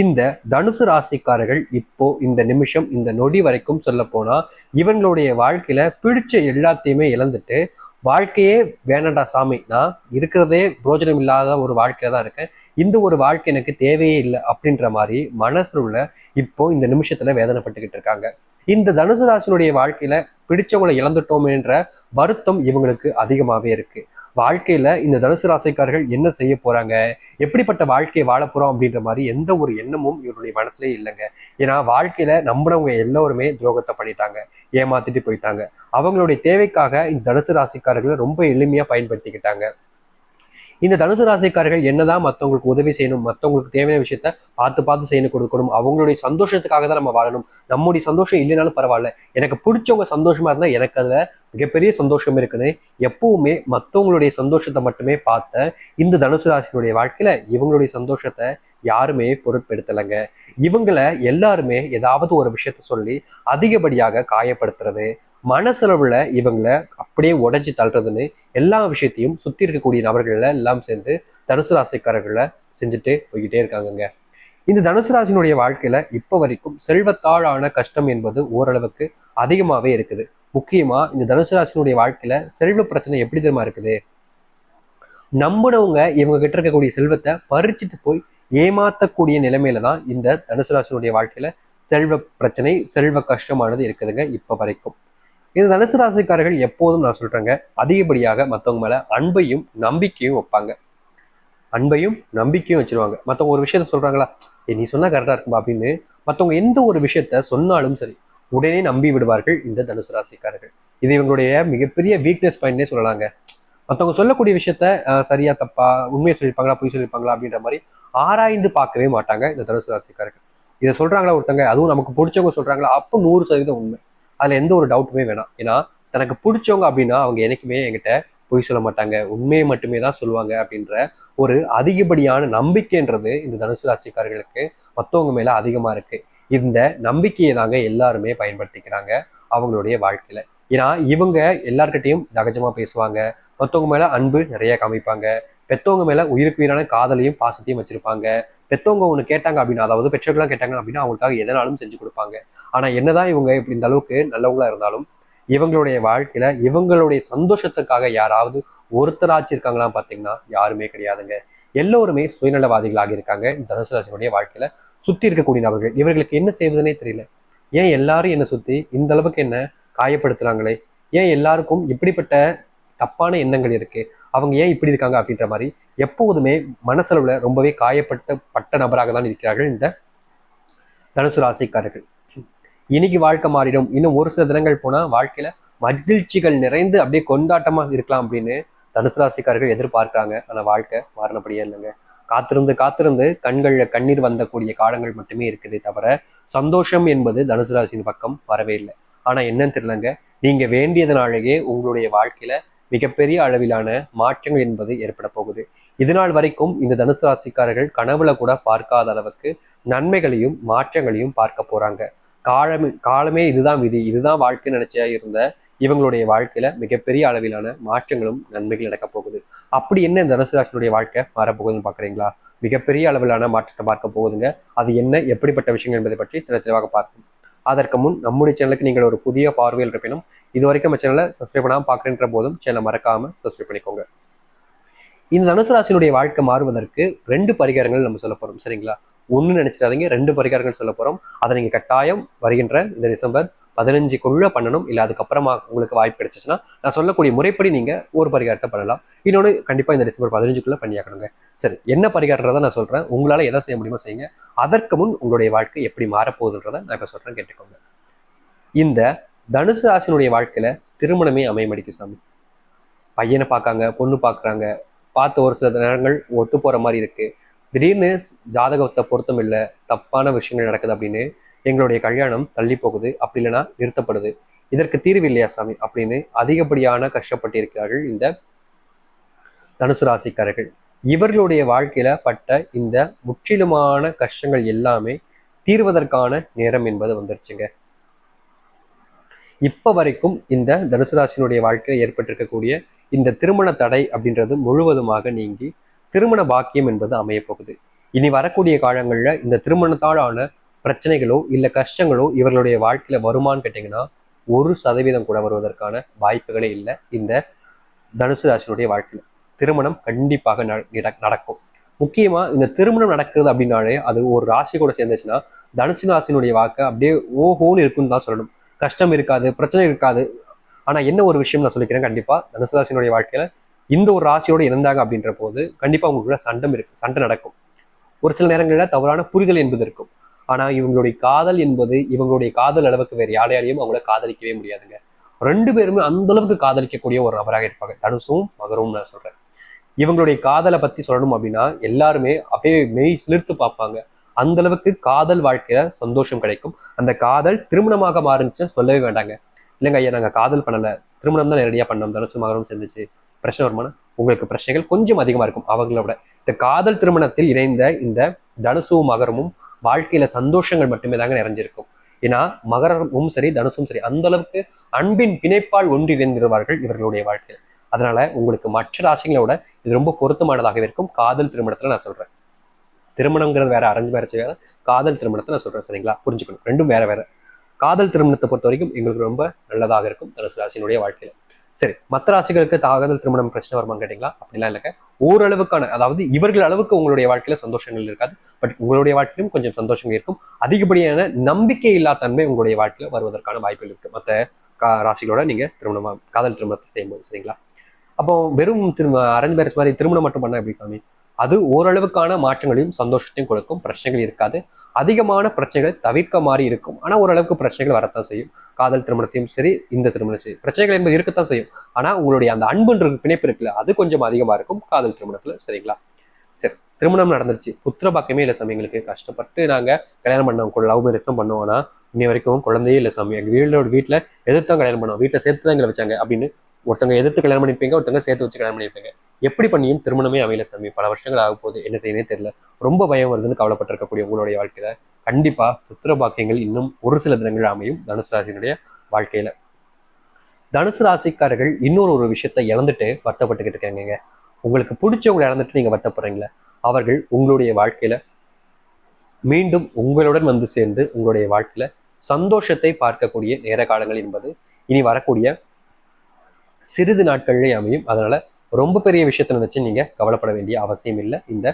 இந்த தனுசு ராசிக்காரர்கள் இப்போ இந்த நிமிஷம் இந்த நொடி வரைக்கும் சொல்ல போனா இவங்களுடைய வாழ்க்கையில பிடிச்ச எல்லாத்தையுமே இழந்துட்டு வாழ்க்கையே வேணாண்டா சாமி நான் இருக்கிறதே புரோஜனம் இல்லாத ஒரு வாழ்க்கையில தான் இருக்கேன். இந்த ஒரு வாழ்க்கை எனக்கு தேவையே இல்லை அப்படின்ற மாதிரி மனசுல உள்ள இப்போ இந்த நிமிஷத்துல வேதனைப்பட்டுக்கிட்டு இருக்காங்க. இந்த தனுசு ராசினுடைய வாழ்க்கையில பிடிச்சவங்களை இழந்துட்டோமேன்ற வருத்தம் இவங்களுக்கு அதிகமாவே இருக்கு. வாழ்க்கையில இந்த தனுசு ராசிக்காரர்கள் என்ன செய்ய போறாங்க? எப்படிப்பட்ட வாழ்க்கையை வாழ போறோம் அப்படின்ற மாதிரி எந்த ஒரு எண்ணமும் இவருடைய மனசுலயே இல்லைங்க. ஏன்னா வாழ்க்கையில நம்பினவங்க எல்லோருமே துரோகத்தை பண்ணிட்டாங்க ஏமாத்திட்டு போயிட்டாங்க. அவங்களுடைய தேவைக்காக இந்த தனுசு ராசிக்காரர்களை ரொம்ப எளிமையா பயன்படுத்திக்கிட்டாங்க. இந்த தனுசு ராசிக்காரர்கள் என்னதான் மற்றவங்களுக்கு உதவி செய்யணும் மற்றவங்களுக்கு தேவையான விஷயத்த பார்த்து பார்த்து செய்ய கொடுக்கணும் அவங்களுடைய சந்தோஷத்துக்காக தான் நம்ம வாழணும். நம்முடைய சந்தோஷம் இல்லைனாலும் பரவாயில்ல. எனக்கு பிடிச்சவங்க சந்தோஷமா இருந்தா எனக்கு அதுல மிகப்பெரிய சந்தோஷம் இருக்குன்னு எப்பவுமே மற்றவங்களுடைய சந்தோஷத்தை மட்டுமே பார்த்த இந்த தனுசு ராசியினுடைய வாழ்க்கையில இவங்களுடைய சந்தோஷத்தை யாருமே பொருட்படுத்தலைங்க. இவங்களை எல்லாருமே ஏதாவது ஒரு விஷயத்த சொல்லி அதிகப்படியாக காயப்படுத்துறது மனசளவுல இவங்களை அப்படியே உடைச்சு தள்ளுறதுன்னு எல்லா விஷயத்தையும் சுத்தி இருக்கக்கூடிய நபர்கள எல்லாம் சேர்ந்து தனுசு ராசிக்காரர்களை செஞ்சுட்டு போய்கிட்டே இருக்காங்கங்க. இந்த தனுசு ராசினுடைய வாழ்க்கையில இப்ப வரைக்கும் செல்வத்தாழான கஷ்டம் என்பது ஓரளவுக்கு அதிகமாவே இருக்குது. முக்கியமா இந்த தனுசு ராசினுடைய வாழ்க்கையில செல்வ பிரச்சனை எப்படி தெரியுமா இருக்குது? நம்பினவங்க இவங்க கிட்ட இருக்கக்கூடிய செல்வத்தை பறிச்சுட்டு போய் ஏமாத்தக்கூடிய நிலைமையில தான் இந்த தனுசு ராசினுடைய வாழ்க்கையில செல்வ பிரச்சனை செல்வ கஷ்டமானது இருக்குதுங்க இப்ப வரைக்கும். இந்த தனுசு ராசிக்காரர்கள் எப்போதும் நான் சொல்றேங்க அதிகப்படியாக மற்றவங்க மேல அன்பையும் நம்பிக்கையும் வைப்பாங்க. அன்பையும் நம்பிக்கையும் வச்சிருவாங்க. மற்றவங்க ஒரு விஷயத்த சொல்றாங்களா நீ சொன்னா கரெக்டா இருக்குமா அப்படின்னு மற்றவங்க எந்த ஒரு விஷயத்த சொன்னாலும் சரி உடனே நம்பி விடுவார்கள் இந்த தனுசு ராசிக்காரர்கள். இது இவங்களுடைய மிகப்பெரிய வீக்னஸ் பாயிண்ட்னே சொல்லலாங்க. மற்றவங்க சொல்லக்கூடிய விஷயத்த சரியா தப்பா உண்மையை சொல்லியிருப்பாங்களா பொய் சொல்லியிருப்பாங்களா அப்படின்ற மாதிரி ஆராய்ந்து பார்க்கவே மாட்டாங்க இந்த தனுசு ராசிக்காரர்கள். இதை சொல்றாங்களா ஒருத்தங்க அதுவும் நமக்கு பிடிச்சவங்க சொல்றாங்களா அப்போ நூறு சதவீதம் உண்மை. அதில் எந்த ஒரு டவுட்டுமே வேணாம். ஏன்னா தனக்கு பிடிச்சவங்க அப்படின்னா அவங்க எனக்குமே என்கிட்ட பொய் சொல்ல மாட்டாங்க. உண்மையை மட்டுமே தான் சொல்லுவாங்க அப்படின்ற ஒரு அதிகப்படியான நம்பிக்கைன்றது இந்த தனுசு ராசிக்காரர்களுக்கு மற்றவங்க மேலே அதிகமாக இருக்கு. இந்த நம்பிக்கையை தாங்க எல்லாருமே பயன்படுத்திக்கிறாங்க அவங்களுடைய வாழ்க்கையில. ஏன்னா இவங்க எல்லார்கிட்டையும் சகஜமாக பேசுவாங்க. மற்றவங்க மேலே அன்பு நிறைய காமிப்பாங்க. பெத்தவங்க மேல உயிருக்கு உயிரான காதலையும் பாசத்தையும் வச்சிருப்பாங்க. பெத்தவங்க ஒன்று கேட்டாங்க அப்படின்னா அதாவது பெற்றோர்கள்லாம் கேட்டாங்க அப்படின்னா அவங்களுக்காக எதனாலும் செஞ்சு கொடுப்பாங்க. ஆனா என்னதான் இவங்க இப்படி இந்த அளவுக்கு நல்லவங்களா இருந்தாலும் இவங்களுடைய வாழ்க்கையில இவங்களுடைய சந்தோஷத்துக்காக யாராவது ஒருத்தராச்சும் இருக்காங்களா பாத்தீங்கன்னா யாருமே கிடையாதுங்க. எல்லோருமே சுயநலவாதிகளாக இருக்காங்க. இந்த தனுசு ராசினுடைய வாழ்க்கையில சுத்தி இருக்கக்கூடிய நபர்கள். இவர்களுக்கு என்ன செய்வதுனே தெரியல. ஏன் எல்லாரும் என்ன சுத்தி இந்த அளவுக்கு என்ன காயப்படுத்துறாங்களே? ஏன் எல்லாருக்கும் இப்படிப்பட்ட தப்பான எண்ணங்கள் இருக்கு? அவங்க ஏன் இப்படி இருக்காங்க அப்படின்ற மாதிரி எப்போதுமே மனசளவில் ரொம்பவே காயப்பட்ட பட்ட நபராக தான் இருக்கிறார்கள் இந்த தனுசு ராசிக்காரர்கள். இன்னைக்கு வாழ்க்கை மாறிடும். இன்னும் ஒரு சில தினங்கள் போனால் வாழ்க்கையில மகிழ்ச்சிகள் நிறைந்து அப்படியே கொண்டாட்டமாக இருக்கலாம் அப்படின்னு தனுசு ராசிக்காரர்கள் எதிர்பார்க்கிறாங்க. ஆனால் வாழ்க்கை மாறினபடியே இல்லைங்க. காத்திருந்து காத்திருந்து கண்களில் கண்ணீர் வந்தக்கூடிய காலங்கள் மட்டுமே இருக்குது தவிர சந்தோஷம் என்பது தனுசு ராசியின் பக்கம் வரவே இல்லை. ஆனால் என்னன்னு தெரியலங்க. நீங்கள் வேண்டியதுனாலேயே உங்களுடைய வாழ்க்கையில மிகப்பெரிய அளவிலான மாற்றங்கள் என்பது ஏற்பட போகுது. இதுநாள் வரைக்கும் இந்த தனுசு ராசிக்காரர்கள் கனவுல கூட பார்க்காத அளவுக்கு நன்மைகளையும் மாற்றங்களையும் பார்க்க போறாங்க. காலம் காலமே இதுதான் விதி இதுதான் வாழ்க்கை நினைச்சா இருந்த இவங்களுடைய வாழ்க்கையில மிகப்பெரிய அளவிலான மாற்றங்களும் நன்மைகள் நடக்க போகுது. அப்படி என்ன இந்த தனுசு ராசினுடைய வாழ்க்கை மாறப்போகுதுன்னு பாக்குறீங்களா மிகப்பெரிய அளவிலான மாற்றத்தை பார்க்க போகுதுங்க. அது என்ன எப்படிப்பட்ட விஷயங்கள் என்பதை பற்றி தெளிவாக பார்ப்போம். அதற்கு முன் நம்முடைய சேனலுக்கு நீங்கள் ஒரு புதிய பார்வையில் இருப்பினும் இது வரைக்கும் நம்ம சேனலை சப்ஸ்கிரைப் பண்ணாமல் பார்க்குறேன்ற போதும் சேனலை மறக்காம சப்ஸ்கிரைப் பண்ணிக்கோங்க. இந்த தனுசு ராசினுடைய வாழ்க்கை மாறுவதற்கு ரெண்டு பரிகாரங்கள் நம்ம சொல்ல போறோம். சரிங்களா? ஒன்று நினைச்சிடாதீங்க ரெண்டு பரிகாரங்கள் சொல்ல போறோம். அதை நீங்கள் கட்டாயம் வருகின்ற இந்த டிசம்பர் பதினஞ்சுக்குள்ள பண்ணணும். இல்லை அதுக்கப்புறமா உங்களுக்கு வாய்ப்பு கிடைச்சிச்சுன்னா நான் சொல்லக்கூடிய முறைப்படி நீங்கள் ஒரு பரிகாரத்தை பண்ணலாம். இன்னொன்று கண்டிப்பாக இந்த டிசம்பர் பதினஞ்சுக்குள்ளே பண்ணியாக்கணுங்க சரி என்ன பரிகாரன்றதை நான் சொல்கிறேன் உங்களால் எதை செய்ய முடியுமோ செய்யுங்க. அதற்கு முன் உங்களுடைய வாழ்க்கை எப்படி மாறப்போகுதுன்றதை நான் இப்போ சொல்கிறேன் கேட்டுக்கோங்க. இந்த தனுசு ராசினுடைய வாழ்க்கையில் திருமணமே அமையமடிக்கு சாமி. பையனை பார்க்காங்க பொண்ணு பார்க்குறாங்க. பார்த்த ஒரு சில நேரங்கள் ஒத்து போகிற மாதிரி இருக்கு. திடீர்னு ஜாதகத்தை பொருத்தம் இல்லை தப்பான விஷயங்கள் நடக்குது அப்படின்னு எங்களுடைய கல்யாணம் தள்ளி போகுது அப்படி இல்லைன்னா நிறுத்தப்படுது. இதற்கு தீர்வு இல்லையா சாமி? அப்படின்னு அதிகப்படியான கஷ்டப்பட்டிருக்கிறார்கள் இந்த தனுசு ராசிக்காரர்கள். இவர்களுடைய வாழ்க்கையில பட்ட இந்த முற்றிலுமான கஷ்டங்கள் எல்லாமே தீர்வதற்கான நேரம் என்பது வந்துருச்சுங்க. இப்ப வரைக்கும் இந்த தனுசு ராசினுடைய வாழ்க்கையில் ஏற்பட்டிருக்கக்கூடிய இந்த திருமண தடை அப்படின்றது முழுவதுமாக நீங்கி திருமண பாக்கியம் என்பது அமையப்போகுது. இனி வரக்கூடிய காலங்களில் இந்த திருமணத்தாலான பிரச்சனைகளோ இல்லை கஷ்டங்களோ இவர்களுடைய வாழ்க்கையில் வருமான்னு கேட்டிங்கன்னா ஒரு சதவீதம் கூட வருவதற்கான வாய்ப்புகளே இல்லை இந்த தனுசு ராசினுடைய வாழ்க்கையில. திருமணம் கண்டிப்பாக நட- நடக்கும். முக்கியமா இந்த திருமணம் நடக்குது அப்படின்னாலே அது ஒரு ராசி கூட சேர்ந்துச்சுன்னா தனுசு ராசினுடைய வாக்கை அப்படியே ஓஹோன்னு இருக்குன்னு தான் சொல்லணும். கஷ்டம் இருக்காது பிரச்சனை இருக்காது. ஆனா என்ன ஒரு விஷயம் நான் சொல்லிக்கிறேன் கண்டிப்பாக தனுசு ராசினுடைய வாழ்க்கையில் இந்த ஒரு ராசியோடு இருந்தாங்க அப்படின்ற போது கண்டிப்பாக உங்களுக்குள்ள சண்டம் இருக்கு சண்டை நடக்கும். ஒரு சில நேரங்களில் தவறான புரிதல் என்பது இருக்கும். ஆனா இவங்களுடைய காதல் என்பது இவங்களுடைய காதல் அளவுக்கு வேறு யாரையாலையும் அவங்கள காதலிக்கவே முடியாதுங்க. ரெண்டு பேருமே அந்த அளவுக்கு காதலிக்கக்கூடிய ஒரு நபராக இருப்பாங்க. தனுசும் மகரும் நான் சொல்றேன். இவங்களுடைய காதலை பத்தி சொல்லணும் அப்படின்னா எல்லாருமே அப்படியே மெய் சிலிர்த்து பார்ப்பாங்க. அந்த அளவுக்கு காதல் வாழ்க்கையில சந்தோஷம் கிடைக்கும். அந்த காதல் திருமணமாக மாறுச்சுன்னு சொல்லவே வேண்டாங்க. இல்லைங்க ஐயா நாங்க காதல் பண்ணல. திருமணம் தான் நேரடியா பண்ணோம். தனுசு மகரும் சேர்ந்துச்சு. பிரச்சனை வருமானா? உங்களுக்கு பிரச்சனைகள் கொஞ்சம் அதிகமா இருக்கும். அவங்களோட இந்த காதல் திருமணத்தில் இணைந்த இந்த தனுசுவும் மகரமும் வாழ்க்கையில சந்தோஷங்கள் மட்டுமே தாங்க நிறைஞ்சிருக்கும். ஏன்னா மகரமும் சரி தனுசும் சரி அந்த அளவுக்கு அன்பின் பிணைப்பால் ஒன்றிணைந்திருவார்கள் இவர்களுடைய வாழ்க்கையில். அதனால உங்களுக்கு மற்ற ராசிகளோட இது ரொம்ப பொருத்தமானதாகவே இருக்கும். காதல் திருமணத்துல நான் சொல்றேன். திருமணங்கிறது வேற அரேஞ்ச் மேரேஜ் வேற காதல் திருமணத்தை நான் சொல்றேன் சரிங்களா? புரிஞ்சுக்கணும். ரெண்டும் வேற வேற. காதல் திருமணத்தை பொறுத்த வரைக்கும் எங்களுக்கு ரொம்ப நல்லதாக இருக்கும் தனுசு ராசியினுடைய வாழ்க்கையில. சரி மற்ற ராசிகளுக்கு தாகதல் திருமணம் பிரச்சனை வருமான்னு கேட்டீங்களா? அப்படிலாம் இல்லைங்க. ஓரளவுக்கான அதாவது இவர்கள் அளவுக்கு உங்களுடைய வாழ்க்கையில சந்தோஷங்கள் இருக்காது. பட் உங்களுடைய வாழ்க்கையிலும் கொஞ்சம் சந்தோஷங்கள் இருக்கும். அதிகப்படியான நம்பிக்கை இல்லா தன்மை உங்களுடைய வாழ்க்கையில வருவதற்கான வாய்ப்புகள் இருக்கு. மற்ற கா ராசிகளோட நீங்க திருமணம் காதல் திருமணத்தை செய்யும்போது சரிங்களா? அப்போ வெறும் திரும அரேஞ்ச் மேரேஜ் மாதிரி திருமணம் மட்டும் பண்ண எப்படி சாமி? அது ஓரளவுக்கான மாற்றங்களையும் சந்தோஷத்தையும் கொடுக்கும். பிரச்சனைகள் இருக்காது. அதிகமான பிரச்சனைகளை தவிர்க்க மாதிரி இருக்கும். ஆனால் ஓரளவுக்கு பிரச்சனைகள் வரத்தான் செய்யும். காதல் திருமணத்தையும் சரி இந்த திருமணம் சரி. பிரச்சனைகள் என்பது இருக்கத்தான் செய்யும். ஆனால் உங்களுடைய அந்த அன்புன்ற பிணைப்பு இருக்குல்ல அது கொஞ்சம் அதிகமாக இருக்கும். காதல் திருமணத்தில் சரிங்களா? சரி திருமணம் நடந்துருச்சு. புத்திர பாக்கியமே இல்லை சாமி எங்களுக்கு கஷ்டப்பட்டு நாங்கள் கல்யாணம் பண்ணோம். லவ் மேரேஜ் தான் பண்ணோம். ஆனா இன்னை வரைக்கும் குழந்தையே இல்லை சாமி. எங்கள் வீட்டோட வீட்டில் எதிர்த்து கல்யாணம் பண்ணோம்? வீட்டில் சேர்த்து தான் எங்களை வச்சாங்க அப்படின்னு ஒருத்தங்க எதிர்த்து கல்யாணம் பண்ணிருப்பீங்க ஒருத்தங்க சேர்த்து வச்சு கல்யாணம் பண்ணியிருப்பீங்க எப்படி பண்ணியும் திருமணமே அமையல சாமி. பல வருஷங்கள் ஆக போகுது என்ன செய்யவே தெரியல. ரொம்ப பயம் வருதுன்னு கவலைப்பட்டிருக்கக்கூடிய உங்களுடைய வாழ்க்கையில. கண்டிப்பா புத்திர பாக்கியங்கள் இன்னும் ஒரு சில தினங்கள் அமையும் தனுசு ராசியினுடைய வாழ்க்கையில. தனுசு ராசிக்காரர்கள் இன்னொரு ஒரு விஷயத்தை இழந்துட்டு வருத்தப்பட்டுக்கிட்டு இருக்காங்க உங்களுக்கு பிடிச்சவங்களை இழந்துட்டு நீங்க வருத்தப்படுறீங்களா அவர்கள் உங்களுடைய வாழ்க்கையில மீண்டும் உங்களுடன் வந்து சேர்ந்து உங்களுடைய வாழ்க்கையில சந்தோஷத்தை பார்க்கக்கூடிய நேர காலங்கள் என்பது இனி வரக்கூடிய சிறிது நாட்களிலே அமையும். அதனால ரொம்ப பெரிய விஷயத்தை நினைச்சு நீங்க கவலைப்பட வேண்டிய அவசியம் இல்லை. இந்த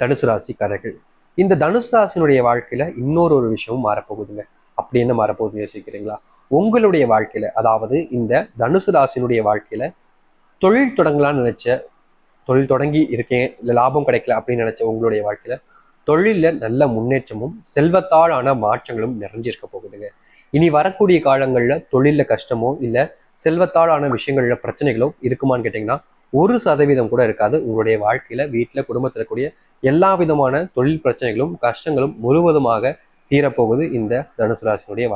தனுசு ராசிக்காரர்கள். இந்த தனுசு ராசினுடைய வாழ்க்கையில இன்னொரு ஒரு விஷயமும் மாறப்போகுதுங்க. அப்படி என்ன மாறப்போகுது யோசிக்கிறீங்களா? உங்களுடைய வாழ்க்கையில அதாவது இந்த தனுசு ராசினுடைய வாழ்க்கையில தொழில் தொடங்கலாம்னு நினைச்ச தொழில் தொடங்கி இருக்கேன் இல்லை லாபம் கிடைக்கல அப்படின்னு நினைச்ச உங்களுடைய வாழ்க்கையில தொழில நல்ல முன்னேற்றமும் செல்வத்தாலான மாற்றங்களும் நிறைஞ்சிருக்க போகுதுங்க. இனி வரக்கூடிய காலங்களில் தொழிலில் கஷ்டமோ இல்லை செல்வத்தாலான விஷயங்களில் பிரச்சனைகளோ இருக்குமான்னு கேட்டிங்கன்னா ஒரு சதவீதம் கூட இருக்காது. உங்களுடைய வாழ்க்கையில் வீட்டில் குடும்பத்தில் கூடிய எல்லா விதமான தொழில் பிரச்சனைகளும் கஷ்டங்களும் முழுவதுமாக தீரப்போகுது இந்த தனுசு ராசினுடைய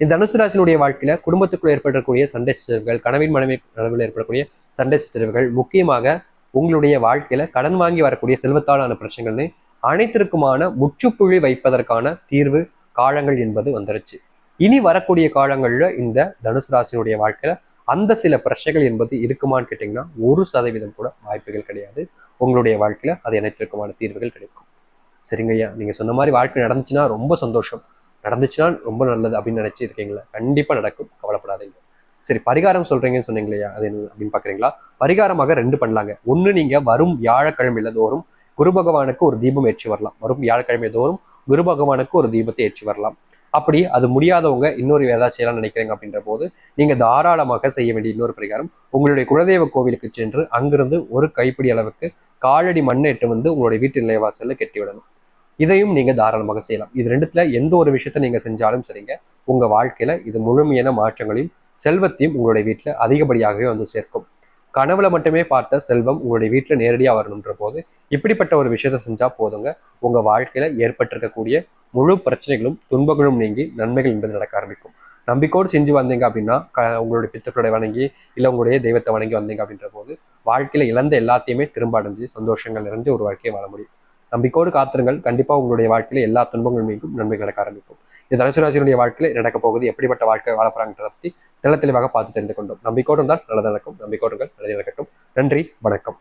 இந்த தனுசு ராசினுடைய வாழ்க்கையில குடும்பத்துக்குள் ஏற்படக்கூடிய சண்டை சிற்றரவுகள் கனவின் மனைவி நடுவில் ஏற்படக்கூடிய சண்டை சிற்றரவுகள் முக்கியமாக உங்களுடைய வாழ்க்கையில் கடன் வாங்கி வரக்கூடிய செல்வத்தாலான பிரச்சனைகள்னு அனைத்திற்குமான முற்றுப்புள்ளி வைப்பதற்கான தீர்வு காலங்கள் என்பது வந்துருச்சு. இனி வரக்கூடிய காலங்களில் இந்த தனுசு ராசினுடைய வாழ்க்கையில அந்த சில பிரச்சனைகள் என்பது இருக்குமான்னு கேட்டிங்கன்னா ஒரு சதவீதம் கூட வாய்ப்புகள் கிடையாது. உங்களுடைய வாழ்க்கையில அது அனைத்திற்குமான தீர்வுகள் கிடைக்கும். சரிங்கய்யா நீங்கள் நீங்க சொன்ன மாதிரி வாழ்க்கை நடந்துச்சுன்னா ரொம்ப சந்தோஷம். நடந்துச்சுன்னா ரொம்ப நல்லது அப்படின்னு நினைச்சு இருக்கீங்களா கண்டிப்பா நடக்கும். கவலைப்படாதீங்க. சரி பரிகாரம் சொல்றீங்கன்னு சொன்னீங்க இல்லையா அது என்ன அப்படின்னு பாக்குறீங்களா? பரிகாரமாக ரெண்டு பண்ணலாங்க. ஒன்று நீங்க வரும் வியாழக்கிழமையில தோறும் குரு பகவானுக்கு ஒரு தீபம் ஏற்றி வரலாம். வரும் வியாழக்கிழமை தோறும் குரு பகவானுக்கு ஒரு தீபத்தை ஏற்றி வரலாம். அப்படி அது முடியாதவங்க இன்னொரு ஏதாவது செய்யலாம் நினைக்கிறீங்க அப்படின்ற போது நீங்க தாராளமாக செய்ய வேண்டிய இன்னொரு பரிகாரம் உங்களுடைய குலதெய்வ கோவிலுக்கு சென்று அங்கிருந்து ஒரு கைப்பிடி அளவுக்கு காலடி மண்ணிட்டு வந்து உங்களுடைய வீட்டு நிலைவாசல்ல கெட்டி விடணும். இதையும் நீங்க தாராளமாக செய்யலாம். இது ரெண்டுத்துல எந்த ஒரு விஷயத்த நீங்க செஞ்சாலும் சரிங்க. உங்க வாழ்க்கையில இது முழுமையான மாற்றங்களையும் செல்வத்தையும் உங்களுடைய வீட்டுல அதிகப்படியாகவே வந்து சேர்க்கும். கனவுல மட்டுமே பார்த்த செல்வம் உங்களுடைய வீட்டுல நேரடியா வரணுன்ற போது இப்படிப்பட்ட ஒரு விஷயத்த செஞ்சா போதுங்க. உங்க வாழ்க்கையில ஏற்பட்டிருக்கக்கூடிய முழு பிரச்சனைகளும் துன்பங்களும் நீங்கி நன்மைகள் என்பது நடக்க ஆரம்பிக்கும். நம்பிக்கையோடு செஞ்சு வந்தீங்க அப்படின்னா க உங்களுடைய பித்தர்களை வணங்கி இல்லை உங்களுடைய தெய்வத்தை வணங்கி வந்தீங்க அப்படின்ற போது வாழ்க்கையில இழந்த எல்லாத்தையுமே திரும்ப அடைஞ்சு சந்தோஷங்கள் நிறைஞ்சு ஒரு வாழ்க்கையை வாழ முடியும். நம்பிக்கோடு காத்திருங்கள். கண்டிப்பா உங்களுடைய வாழ்க்கையில எல்லா துன்பங்களும் மீண்டும் நன்மை நடக்க ஆரம்பிக்கும். இந்த தனுசு வாழ்க்கையில் வாழ்க்கையில நடக்க போகுது. எப்படிப்பட்ட வாழ்க்கை வாழ பற்றி பத்தி தெளிவாக பார்த்து தெரிந்து கொண்டோம். நம்பிக்கோடு தான் நல்லது நடக்கும். நம்பிக்கோடுங்கள் நல்லது நடக்கட்டும். நன்றி. வணக்கம்.